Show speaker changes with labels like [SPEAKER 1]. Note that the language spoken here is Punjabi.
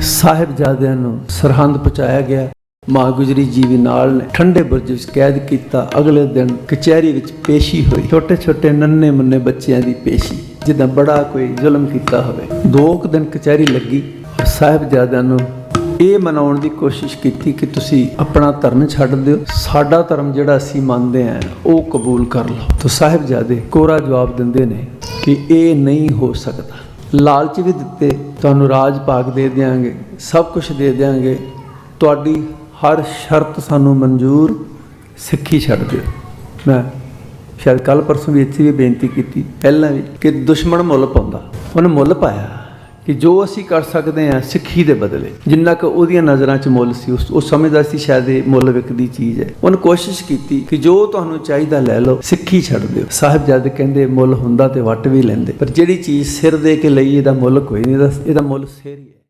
[SPEAKER 1] ਸਾਹਿਬਜ਼ਾਦਿਆਂ ਨੂੰ ਸਰਹੰਦ ਪਹੁੰਚਾਇਆ ਗਿਆ। ਮਾਂ ਗੁਜਰੀ ਜੀ ਵੀ ਨਾਲ ਨੇ। ਠੰਡੇ ਬੁਰਜ ਵਿੱਚ ਕੈਦ ਕੀਤਾ। ਅਗਲੇ ਦਿਨ ਕਚਹਿਰੀ ਵਿੱਚ ਪੇਸ਼ੀ ਹੋਈ। ਛੋਟੇ ਛੋਟੇ ਨੰਨੇ ਮੁੰਨੇ ਬੱਚਿਆਂ ਦੀ ਪੇਸ਼ੀ, ਜਿੱਦਾਂ ਬੜਾ ਕੋਈ ਜ਼ੁਲਮ ਕੀਤਾ ਹੋਵੇ। ਦੋ ਕੁ ਦਿਨ ਕਚਹਿਰੀ ਲੱਗੀ ਸਾਹਿਬਜ਼ਾਦਿਆਂ ਨੂੰ ਇਹ ਮਨਾਉਣ ਦੀ ਕੋਸ਼ਿਸ਼ ਕੀਤੀ ਕਿ ਤੁਸੀਂ ਆਪਣਾ ਧਰਮ ਛੱਡ ਦਿਓ। ਸਾਡਾ ਧਰਮ ਜਿਹੜਾ ਅਸੀਂ ਮੰਨਦੇ ਆਂ ਉਹ ਕਬੂਲ ਕਰ ਲਓ। ਤਾਂ ਸਾਹਿਬਜ਼ਾਦੇ ਕੋਰਾ ਜਵਾਬ ਦਿੰਦੇ ਨੇ ਕਿ ਇਹ ਨਹੀਂ ਹੋ ਸਕਦਾ। ਲਾਲਚ ਵੀ ਦਿੱਤੇ, ਤੁਹਾਨੂੰ ਰਾਜ ਭਾਗ ਦੇ ਦਿਆਂਗੇ, ਸਭ ਕੁਝ ਦੇ ਦਿਆਂਗੇ। ਤੁਹਾਡੀ ਹਰ ਸ਼ਰਤ ਸਾਨੂੰ ਮਨਜ਼ੂਰ ਸਿੱਖੀ ਛੱਡ ਦਿਓ। ਮੈਂ ਸ਼ਾਇਦ ਕੱਲ ਪਰਸੋਂ ਵੀ ਇੱਥੇ ਵੀ ਬੇਨਤੀ ਕੀਤੀ, ਪਹਿਲਾਂ ਵੀ, ਕਿ ਦੁਸ਼ਮਣ ਮੁੱਲ ਪਾਉਂਦਾ। ਉਹਨੇ ਮੁੱਲ ਪਾਇਆ। ਕਿ ਜੋ ਅਸੀਂ ਕਰ ਸਕਦੇ ਹਾਂ ਸਿੱਖੀ ਦੇ ਬਦਲੇ, ਜਿੰਨਾ ਕਿ ਉਹਦੀਆਂ ਨਜ਼ਰਾਂ 'ਚ ਮੁੱਲ ਸੀ, ਉਸ ਉਹ ਸਮਝਦਾ ਸੀ ਸ਼ਾਇਦ ਇਹ ਮੁੱਲ ਵਿਕਦੀ ਚੀਜ਼ ਹੈ। ਉਹਨੇ ਕੋਸ਼ਿਸ਼ ਕੀਤੀ ਕਿ ਜੋ ਤੁਹਾਨੂੰ ਚਾਹੀਦਾ ਲੈ ਲਓ, ਸਿੱਖੀ ਛੱਡ ਦਿਓ। ਸਾਹਿਬਜ਼ਾਦੇ ਕਹਿੰਦੇ, ਮੁੱਲ ਹੁੰਦਾ ਤੇ ਵੱਟ ਵੀ ਲੈਂਦੇ। ਪਰ ਜਿਹੜੀ ਚੀਜ਼ ਸਿਰ ਦੇ ਕੇ ਲਈ, ਇਹਦਾ ਮੁੱਲ ਕੋਈ ਨਹੀਂ, ਇਹਦਾ ਇਹਦਾ ਮੁੱਲ ਸਿਰ ਹੀ ਹੈ।